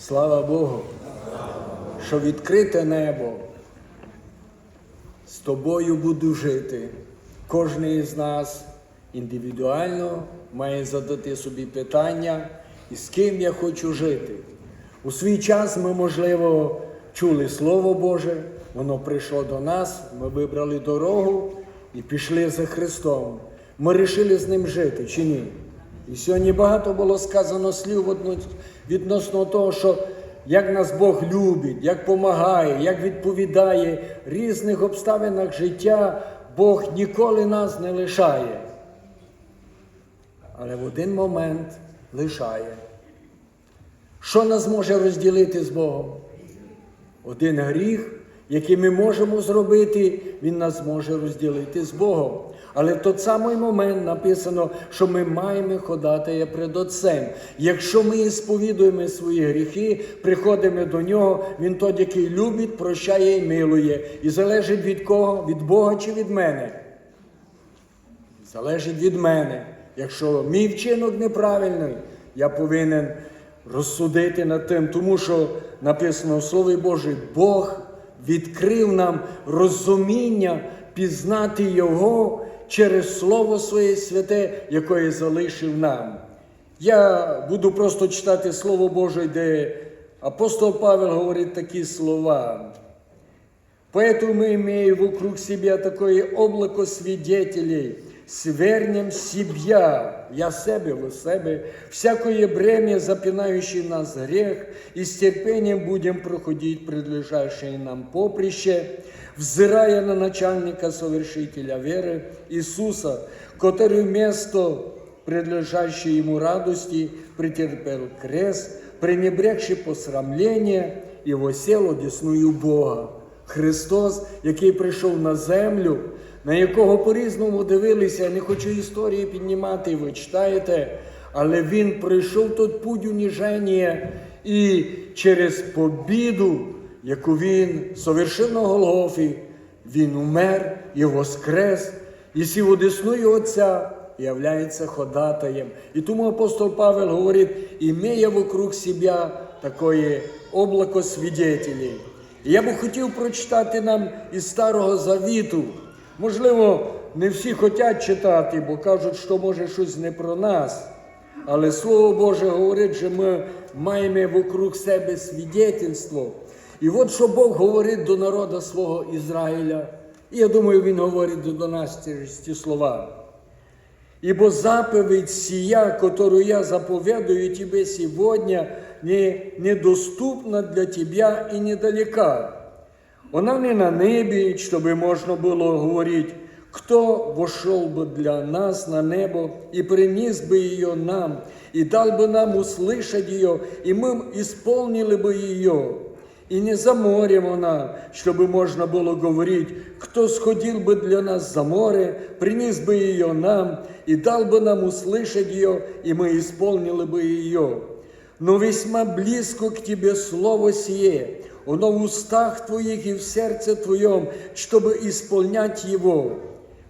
Слава Богу, що відкрите небо. З тобою буду жити. Кожен із нас індивідуально має задати собі питання, і з ким я хочу жити. У свій час ми, можливо, чули Слово Боже, воно прийшло до нас, ми вибрали дорогу і пішли за Христом. Ми вирішили з ним жити чи ні? І сьогодні багато було сказано слів відносно того, що як нас Бог любить, як допомагає, як відповідає в різних обставинах життя, Бог ніколи нас не лишає. Але в один момент лишає. Що нас може розділити з Богом? Один гріх, який ми можемо зробити, він нас може розділити з Богом. Але в той самий момент написано, що ми маємо ходати перед Отцем. Якщо ми сповідуємо свої гріхи, приходимо до нього, він той, який любить, прощає і милує. І залежить від кого? Від Бога чи від мене? Залежить від мене. Якщо мій вчинок неправильний, я повинен розсудити над тим, тому що написано в Слові Божій, Бог відкрив нам розуміння пізнати Його через Слово Своє святе, якое залишив нам. Я буду просто читати Слово Боже, де апостол Павел говорить такі слова. Поэтому, имея вокруг себя такое облако свидетелей, свернем себя, я себе, вы себе, всякое бремя, запинающее нас грех, и с терпением будем проходить предлежащее нам поприще, взирая на начальника совершителя веры Иисуса, который вместо предлежащей ему радости претерпел крест, пренебрегши посрамление и восел одесную Бога. Христос, який прийшов на землю, на якого по-різному дивилися, я не хочу історії піднімати, ви читаєте, але Він пройшов тут путь уніження і через побіду, яку Він совершив на Голгофі, Він умер і воскрес, і сів одесную Отця, і являється ходатаєм. І тому апостол Павел говорить, імея вокруг себя такое облако свидетелей. І я би хотів прочитати нам із Старого Завіту. Можливо, не всі хочуть читати, бо кажуть, що може щось не про нас. Але Слово Боже говорить, що ми маємо вокруг себе свідетельство. І от що Бог говорить до народу свого Ізраїля. І я думаю, Він говорить до нас ці слова. Ибо заповедь сия, которую я заповедую тебе не, недоступна для тебя и недалека. Она не на небе, чтобы можно было говорить, кто вошел бы для нас на небо и принес бы ее нам, и дал бы нам услышать ее, и мы исполнили бы ее. И не за морем она, чтобы можно было говорить, кто сходил бы для нас за море, принес бы ее нам, и дал бы нам услышать ее, и мы исполнили бы ее. Но весьма близко к тебе слово сие, оно в устах твоих и в сердце твоем, чтобы исполнять его.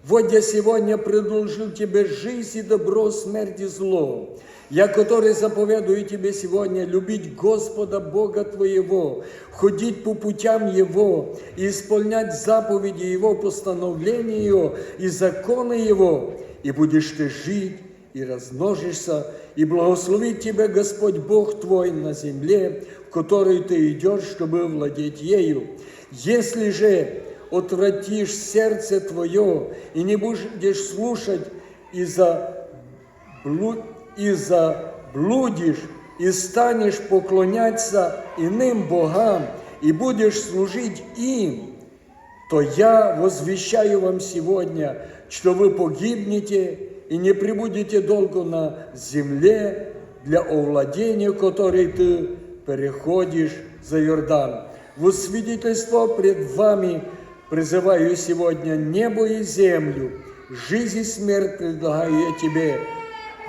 Вот я сегодня предложил тебе жизнь и добро, смерть и зло. Я, который заповедую тебе сегодня любить Господа Бога твоего, ходить по путям Его и исполнять заповеди Его, постановления Его и законы Его, и будешь ты жить и размножишься, и благословит тебя Господь Бог твой на земле, которой ты идешь, чтобы владеть ею. Если же отвратишь сердце твое и не будешь слушать из-за блуд, и заблудишь, и станешь поклоняться иным богам, и будешь служить им, то я возвещаю вам сегодня, что вы погибнете и не прибудете долго на земле для овладения, которой ты переходишь за Иордан. В свидетельство пред вами призываю сегодня небо и землю, жизнь и смерть предлагаю я тебе,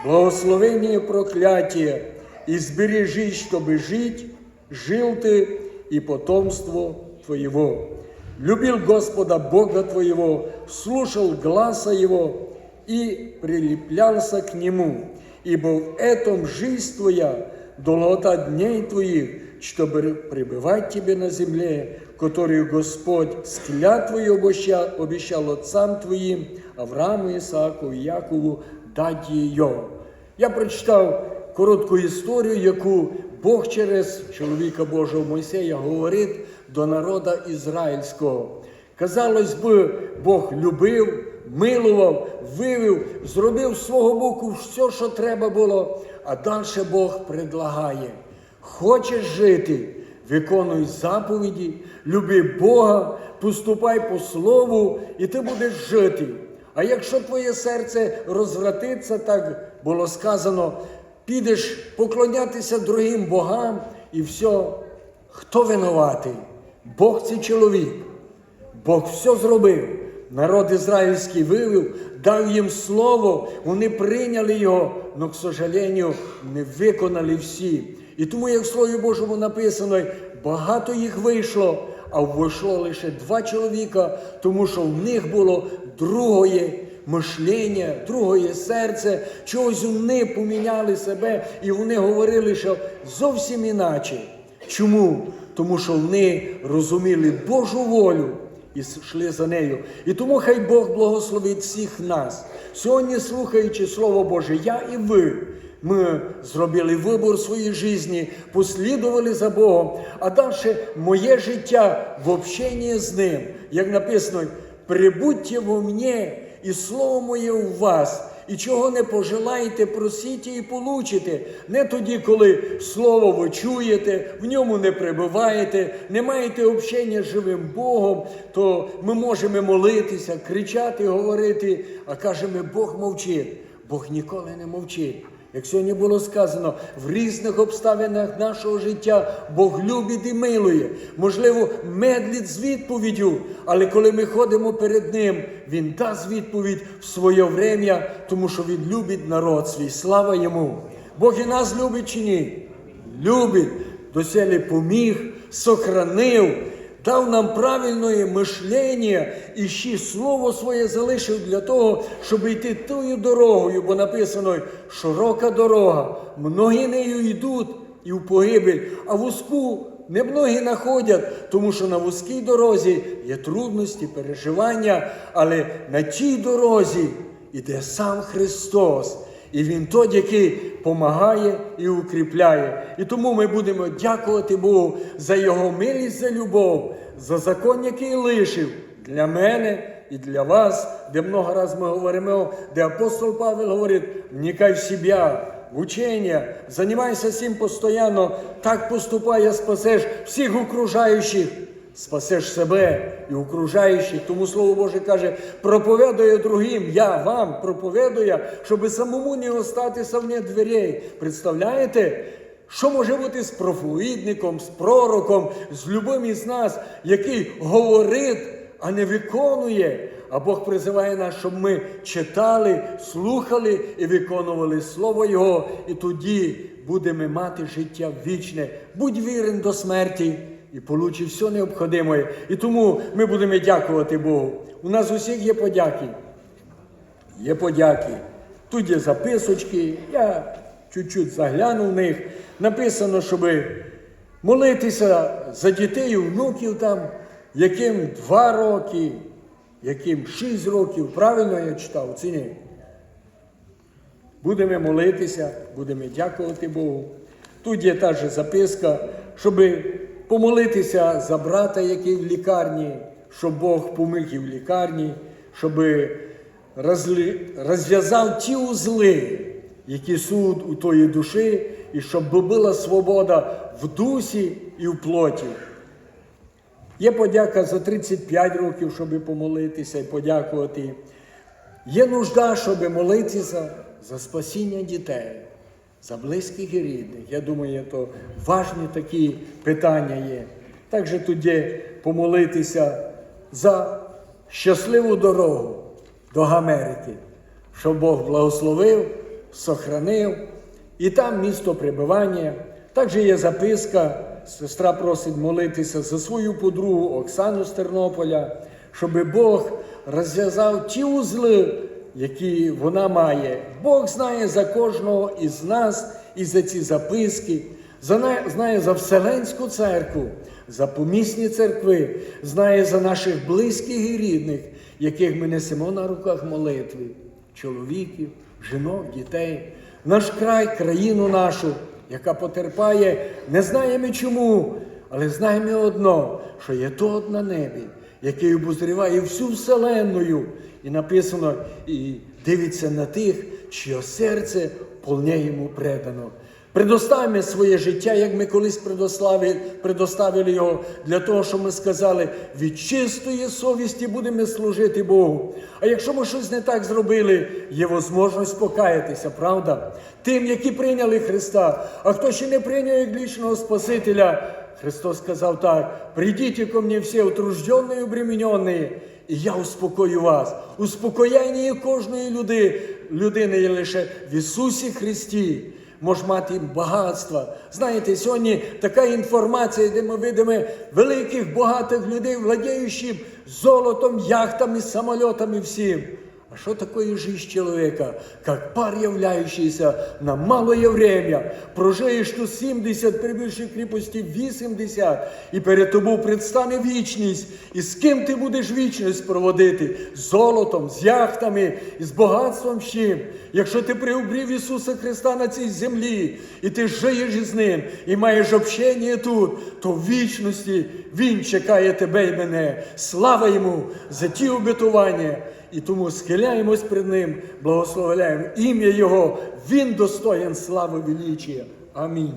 благословение и проклятие, избережи, чтобы жить, жил ты и потомство твоего. Любил Господа Бога твоего, слушал гласа Его и прилеплялся к Нему, ибо в этом жизнь твоя долгота дней Твоих, чтобы пребывать Тебе на земле, которую Господь с клятвою обещал отцам Твоим, Аврааму, Исааку и Якову, дать ее. Я прочитав коротку історію, яку Бог через чоловіка Божого Мойсея говорить до народа ізраїльського. Казалось би, Бог любив, милував, вивів, зробив з свого боку все, що треба було. А далі Бог предлагає: хочеш жити, виконуй заповіді, люби Бога, поступай по слову, і ти будеш жити. А якщо твоє серце розвратиться, так було сказано, підеш поклонятися другим богам і все, хто винуватий? Бог це чоловік. Бог все зробив. Народ ізраїльський вивів, дав їм слово, вони прийняли його, але, к сожалению, не виконали всі. І тому, як в Слові Божому написано, багато їх вийшло, а вийшло лише два чоловіка, тому що в них було другое мишлення, другое серце, чогось вони поміняли себе, і вони говорили, що зовсім іначе. Чому? Тому що вони розуміли Божу волю і йшли за нею. І тому хай Бог благословить всіх нас. Сьогодні, слухаючи Слово Боже, я і ви. Ми зробили вибор в своїй житті, послідували за Богом, а далі моє життя в общенні з Ним, як написано, прибудьте во мені, і слово моє у вас. І чого не пожелаєте, просіть і получите. Не тоді, коли слово ви чуєте, в ньому не прибуваєте, не маєте общення з живим Богом, то ми можемо молитися, кричати, говорити, а кажемо, Бог мовчить. Бог ніколи не мовчить. Як сьогодні було сказано, в різних обставинах нашого життя Бог любить і милує. Можливо, медлить з відповіддю, але коли ми ходимо перед Ним, Він дасть відповідь в своє время, тому що Він любить народ свій. Слава йому! Бог і нас любить чи ні? Любить, доселі поміг, сохранив, дав нам правильне мишлення і ще слово своє залишив для того, щоб йти тою дорогою, бо написано широка дорога, многі нею йдуть і в погибель, а вузьку не многі знаходять, тому що на вузькій дорозі є трудності, переживання, але на тій дорозі іде сам Христос. І Він той, який помагає і укріпляє. І тому ми будемо дякувати Богу за Його милість, за любов, за закон, який лишив для мене і для вас, де много раз ми говоримо, де апостол Павел говорить, вникай в себе, в учення, займайся цим постійно, так поступай, спасеш всіх окружаючих спасеш себе і окружаючих. Тому Слово Боже каже, проповідує другим, я вам проповідую, щоб самому не остатися вне дверей. Представляєте? Що може бути з проповідником, з пророком, з любим із нас, який говорить, а не виконує? А Бог призиває нас, щоб ми читали, слухали і виконували Слово Його, і тоді будемо мати життя вічне. Будь вірен до смерті і получи все необхідне. І тому ми будемо дякувати Богу. У нас усіх є подяки. Є подяки. Тут є записочки, я чуть-чуть заглянув в них. Написано, щоб молитися за дітей і внуків там, яким два роки, яким шість років. Правильно я читав, чи ні? Будемо молитися, будемо дякувати Богу. Тут є та же записка, щоб помолитися за брата, який в лікарні, щоб Бог помиг і в лікарні, щоб розв'язав ті узли, які суд у тої душі, і щоб була свобода в дусі і в плоті. Є подяка за 35 років, щоб помолитися і подякувати. Є нужда, щоб молитися за спасіння дітей, за близьких і рідних. Я думаю, то важні такі питання є. Також є помолитися за щасливу дорогу до Америки, щоб Бог благословив, сохранив, і там місто пребування. Також є записка, сестра просить молитися за свою подругу Оксану з Тернополя, щоб Бог розв'язав ті узли, які вона має. Бог знає за кожного із нас, і за ці записки, знає, за Вселенську церкву, за помісні церкви, знає за наших близьких і рідних, яких ми несемо на руках молитви, чоловіків, жінок, дітей, наш край, країну нашу, яка потерпає, не знаємо чому, але знаємо одно, що є тот на небі, який обозріває всю вселенную. І написано, і дивиться на тих, чиє серце полне йому предано. Предоставимо своє життя, як ми колись предоставили, його, для того, щоб ми сказали, від чистої совісті будемо служити Богу. А якщо ми щось не так зробили, є можливість покаятися, правда? Тим, які прийняли Христа, а хто ще не прийняв як лічного Спасителя, Христос сказав так: прийдіть ко мені всі утружденні і обременені, і я успокою вас. Успокоєння кожної люди, людини є лише в Ісусі Христі. Може мати багатства. Знаєте, сьогодні така інформація, де ми видимо великих багатих людей, владіючих золотом, яхтами, самольотами всім. А что такое жизнь человека? Как пар, являющийся на малое время. Прожиєш тут 70, прибивши кріпості 80, і перед тобою предстане вічність. І з ким ти будеш вічність проводити? З золотом, з яхтами, з багатством з чим? Якщо ти приобрів Ісуса Христа на цій землі, і ти жиєш із Ним, і маєш общення тут, то в вічності Він чекає тебе і мене. Слава Йому за ті обетування. І тому схиляємось перед Ним, благословляємо ім'я Його. Він достоїн слави величия. Амінь.